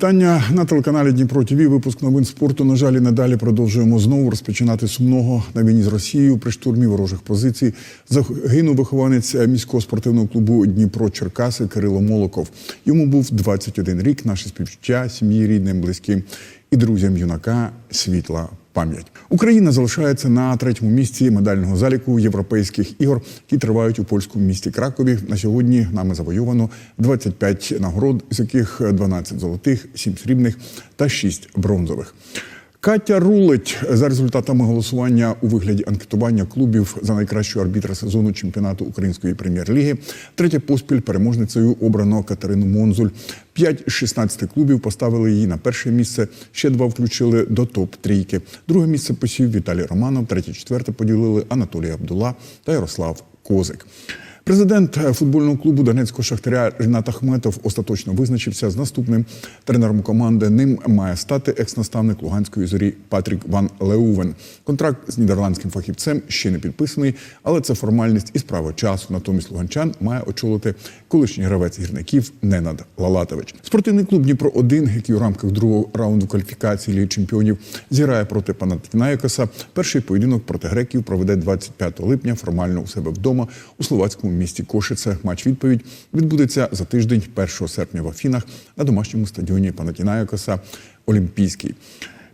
Вітання на телеканалі Дніпро ТВ. Випуск новин спорту. На жаль, і надалі продовжуємо знову розпочинати сумного на війні з Росією при штурмі ворожих позицій. Загинув вихованець міського спортивного клубу Дніпро Черкаси Кирило Молоков. Йому був 21 рік. Наше співчуття сім'ї рідним, близьким і друзям юнака світла. Пам'ять Україна залишається на третьому місці медального заліку європейських ігор, які тривають у польському місті Кракові. На сьогодні нами завойовано 25 нагород, з яких 12 золотих, 7 срібних та 6 бронзових. Катя рулить за результатами голосування у вигляді анкетування клубів за найкращого арбітра сезону чемпіонату української прем'єр-ліги. Третя поспіль переможницею обрано Катерину Монзуль. П'ять з 16 клубів поставили її на перше місце. Ще два включили до топ трійки. Друге місце посів Віталій Романов. Третє, четверте поділили Анатолій Абдула та Ярослав Козик. Президент футбольного клубу Донецького шахтаря Рінат Ахметов остаточно визначився з наступним тренером команди. Ним має стати екс-наставник Луганської зорі Патрік Ван Леувен. Контракт з нідерландським фахівцем ще не підписаний, але це формальність і справа часу. Натомість Луганчан має очолити колишній гравець гірників Ненад Лалатович. Спортивний клуб Дніпро 1 який у рамках другого раунду кваліфікації Ліги чемпіонів зіграє проти Панатінаєкоса. Перший поєдинок проти греків проведе 25 липня формально у себе вдома у словацькому місті Кошице. Матч відповідь відбудеться за тиждень, 1 серпня в Афінах на домашньому стадіоні Панатінаякоса Олімпійський.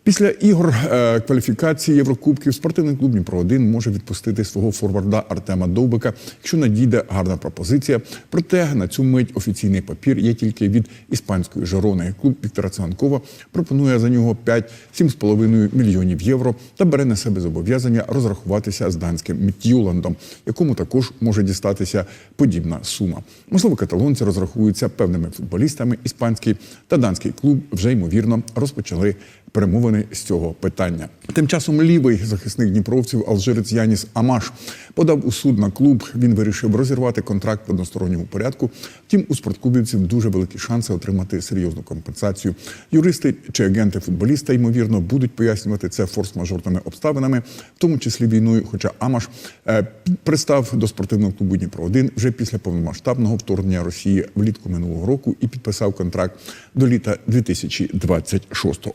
Після ігор е, кваліфікації Єврокубків спортивний клуб Дніпро 1 може відпустити свого форварда Артема Довбика, якщо надійде гарна пропозиція. Проте на цю мить офіційний папір є тільки від іспанської Жорони. Клуб Віктора Циганкова пропонує за нього 5-7,5 мільйонів євро та бере на себе зобов'язання розрахуватися з данським Мітюландом, якому також може дістатися подібна сума. Можливо, каталонці розрахуються певними футболістами. Іспанський та данський клуб вже ймовірно розпочали перемовини з цього питання. Тим часом лівий захисник дніпровців алжирець Яніс Амаш подав у суд на клуб. Він вирішив розірвати контракт в односторонньому порядку. Втім, у спортклубівців дуже великі шанси отримати серйозну компенсацію. Юристи чи агенти футболіста ймовірно будуть пояснювати це форс-мажорними обставинами, в тому числі війною. Хоча Амаш е, пристав до спортивного клубу Дніпро 1 вже після повномасштабного вторгнення Росії влітку минулого року і підписав контракт до літа 2026-го.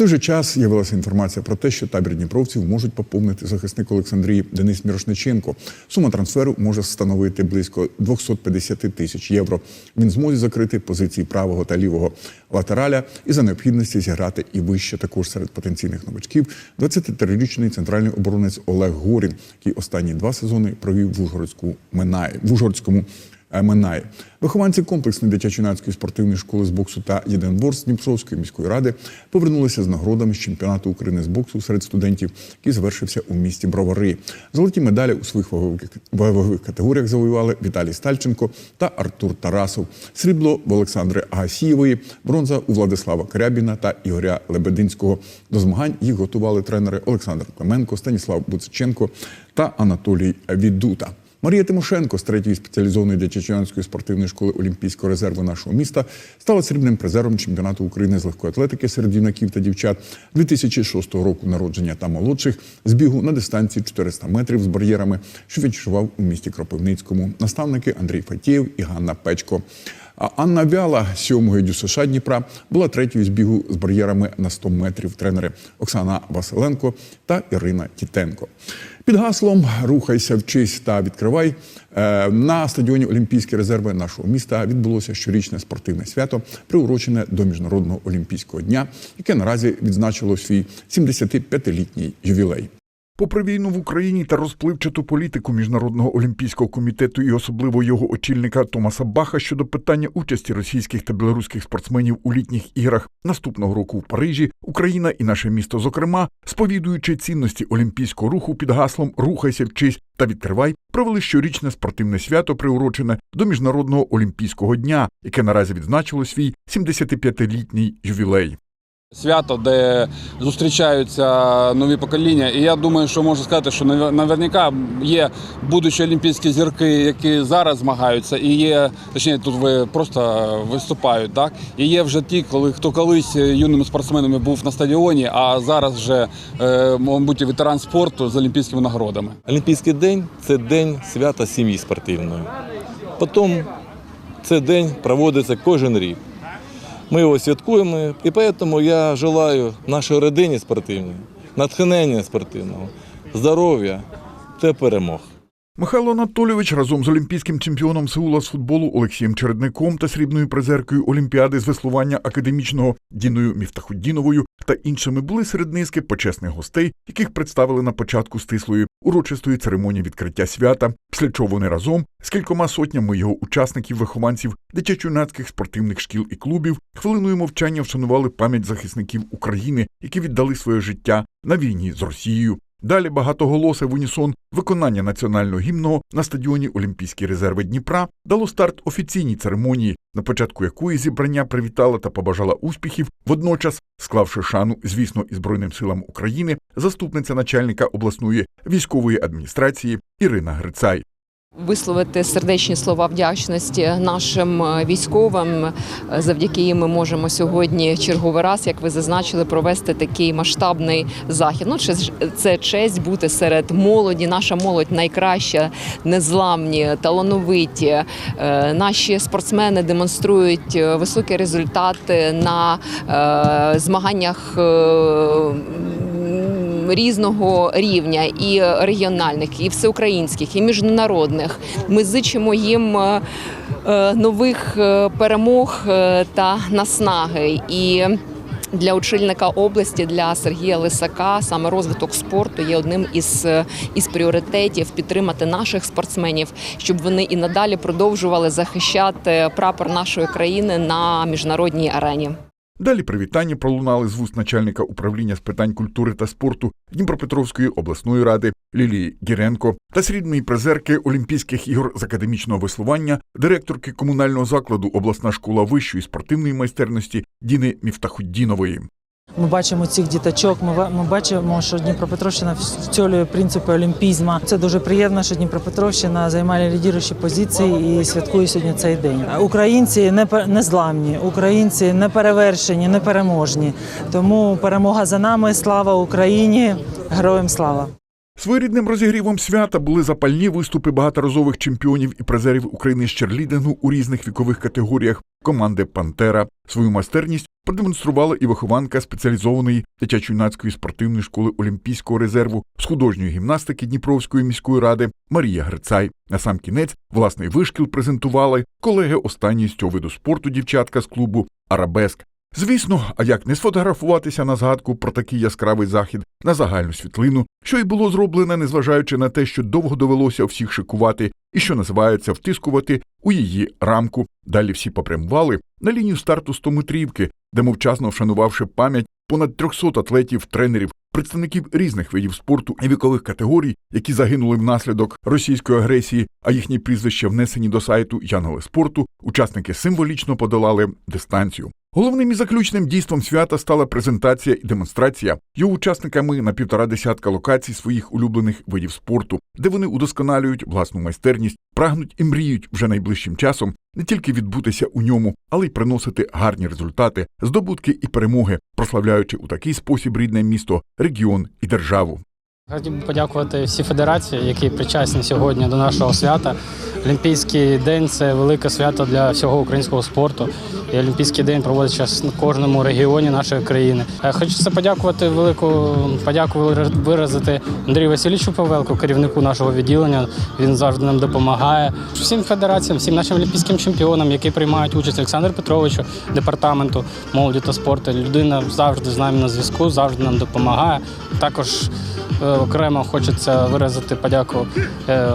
Той же час з'явилася інформація про те, що табір дніпровців можуть поповнити захисник Олександрії Денис Мірошниченко. Сума трансферу може становити близько 250 тисяч євро. Він зможе закрити позиції правого та лівого латераля і за необхідності зіграти і вище також серед потенційних новачків 23-річний центральний оборонець Олег Горін, який останні два сезони провів в Ужгородську Минаї в Ужгородському. Минає. Вихованці комплексної дитячо-юнацької спортивної школи з боксу та єдиноборств Дніпровської міської ради повернулися з нагородами з чемпіонату України з боксу серед студентів, який завершився у місті Бровари. Золоті медалі у своїх вагових категоріях завоювали Віталій Стальченко та Артур Тарасов. Срібло в Олександри Агасієвої, бронза у Владислава Крябіна та Ігоря Лебединського. До змагань їх готували тренери Олександр Клименко, Станіслав Буциченко та Анатолій Відута. Марія Тимошенко з третьої спеціалізованої дитячо-юнацької спортивної школи Олімпійського резерву нашого міста стала срібним призером чемпіонату України з легкої атлетики серед юнаків та дівчат 2006 року народження та молодших з бігу на дистанції 400 метрів з бар'єрами, що відчував у місті Кропивницькому. Наставники Андрій Фатієв і Ганна Печко. А Анна Вяла з сьомої дю США Дніпра була третьою з бігу з бар'єрами на 100 метрів. Тренери Оксана Василенко та Ірина Тітенко. Під гаслом Рухайся, вчись та відкривай е, на стадіоні Олімпійські резерви нашого міста відбулося щорічне спортивне свято, приурочене до міжнародного олімпійського дня, яке наразі відзначило свій 75-літній ювілей. Попри війну в Україні та розпливчату політику міжнародного олімпійського комітету і особливо його очільника Томаса Баха щодо питання участі російських та білоруських спортсменів у літніх іграх наступного року в Парижі, Україна і наше місто, зокрема, сповідуючи цінності олімпійського руху під гаслом Рухайся, вчись та відкривай, провели щорічне спортивне свято, приурочене до міжнародного олімпійського дня, яке наразі відзначило свій 75-літній ювілей. Свято, де зустрічаються нові покоління. І я думаю, що можу сказати, що наверняка є будучі олімпійські зірки, які зараз змагаються, і є, точніше, тут ви просто виступають. Так? І є вже ті, коли хто колись юними спортсменами був на стадіоні, а зараз вже, е, мабуть, ветеран спорту з олімпійськими нагородами. Олімпійський день це день свята сім'ї спортивної. Потім цей день проводиться кожен рік. Ми його святкуємо, і тому я желаю нашій родині спортивної натхнення спортивного, здоров'я та перемог. Михайло Анатолійович разом з олімпійським чемпіоном Сеула з футболу Олексієм Чередником та срібною призеркою Олімпіади з веслування академічного Діною Міфтахуддіновою та іншими були серед низки почесних гостей, яких представили на початку стислої урочистої церемонії відкриття свята, після чого вони разом з кількома сотнями його учасників, вихованців дитячо-юнацьких спортивних шкіл і клубів хвилиною мовчання вшанували пам'ять захисників України, які віддали своє життя на війні з Росією. Далі багатоголосе в унісон виконання національного гімного на стадіоні Олімпійські резерви Дніпра дало старт офіційній церемонії, на початку якої зібрання привітала та побажала успіхів, водночас склавши шану, звісно, і Збройним силам України, заступниця начальника обласної військової адміністрації Ірина Грицай. Висловити сердечні слова вдячності нашим е, військовим, е, завдяки їм ми можемо сьогодні черговий раз, як ви зазначили, провести такий масштабний захід. Ну це, честь бути серед молоді. Наша молодь найкраща, незламні, талановиті. Е, Наші спортсмени демонструють високі результати на змаганнях. Різного рівня, і регіональних, і всеукраїнських, і міжнародних. Ми зичимо їм е, е, нових е, перемог та наснаги. І для очільника області, для Сергія Лисака, саме розвиток спорту є одним із, із пріоритетів підтримати наших спортсменів, щоб вони і надалі продовжували захищати прапор нашої країни на міжнародній арені. Далі привітання пролунали з вуст начальника управління з питань культури та спорту Дніпропетровської обласної ради Лілії Гіренко та срібної призерки Олімпійських ігор з академічного веслування, директорки комунального закладу обласна школа вищої спортивної майстерності Діни Міфтахуддінової. Ми бачимо цих діточок. Ми, бачимо, що Дніпропетровщина втілює принципи олімпізму. Це дуже приємно, що Дніпропетровщина займає лідіруючі позиції і святкує сьогодні цей день. Українці не незламні, українці не перевершені, не переможні. Тому перемога за нами. Слава Україні! Героям слава! Своєрідним розігрівом свята були запальні виступи багаторазових чемпіонів і призерів України з черлідингу у різних вікових категоріях команди Пантера. Свою майстерність продемонструвала і вихованка спеціалізованої дитячо-юнацької спортивної школи Олімпійського резерву з художньої гімнастики Дніпровської міської ради Марія Грицай. На сам кінець власний вишкіл презентували колеги останньої з цього виду спорту дівчатка з клубу Арабеск. Звісно, а як не сфотографуватися на згадку про такий яскравий захід на загальну світлину, що й було зроблене, незважаючи на те, що довго довелося всіх шикувати і що називається втискувати у її рамку. Далі всі попрямували на лінію старту 100-метрівки, де мовчасно вшанувавши пам'ять понад 300 атлетів, тренерів, представників різних видів спорту і вікових категорій, які загинули внаслідок російської агресії, а їхні прізвища внесені до сайту Янголи спорту, учасники символічно подолали дистанцію. Головним і заключним дійством свята стала презентація і демонстрація його учасниками на півтора десятка локацій своїх улюблених видів спорту, де вони удосконалюють власну майстерність, прагнуть і мріють вже найближчим часом не тільки відбутися у ньому, але й приносити гарні результати, здобутки і перемоги, прославляючи у такий спосіб рідне місто, регіон і державу. Хотів би подякувати всій федерації, які причасні сьогодні до нашого свята. Олімпійський день це велике свято для всього українського спорту. І Олімпійський день проводить час в кожному регіоні нашої країни. Е, Хочеться подякувати велику подяку виразити Андрію Васильовичу Павелку, керівнику нашого відділення. Він завжди нам допомагає. Всім федераціям, всім нашим олімпійським чемпіонам, які приймають участь Олександру Петровичу, департаменту молоді та спорту. Людина завжди з нами на зв'язку, завжди нам допомагає. Також е, окремо хочеться виразити подяку е,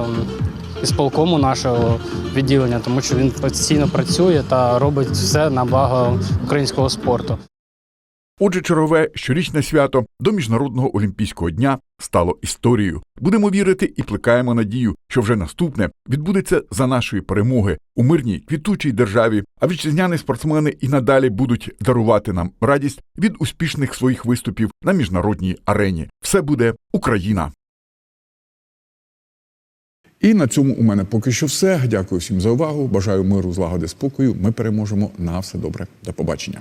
ісполкому нашого відділення, тому що він постійно працює та робить все на благо українського спорту. Отже, чергове щорічне свято до Міжнародного олімпійського дня стало історією. Будемо вірити і плекаємо надію, що вже наступне відбудеться за нашої перемоги у мирній квітучій державі. А вітчизняні спортсмени і надалі будуть дарувати нам радість від успішних своїх виступів на міжнародній арені. Все буде Україна. І на цьому у мене поки що все. Дякую всім за увагу. Бажаю миру, злагоди, спокою. Ми переможемо на все добре. До побачення.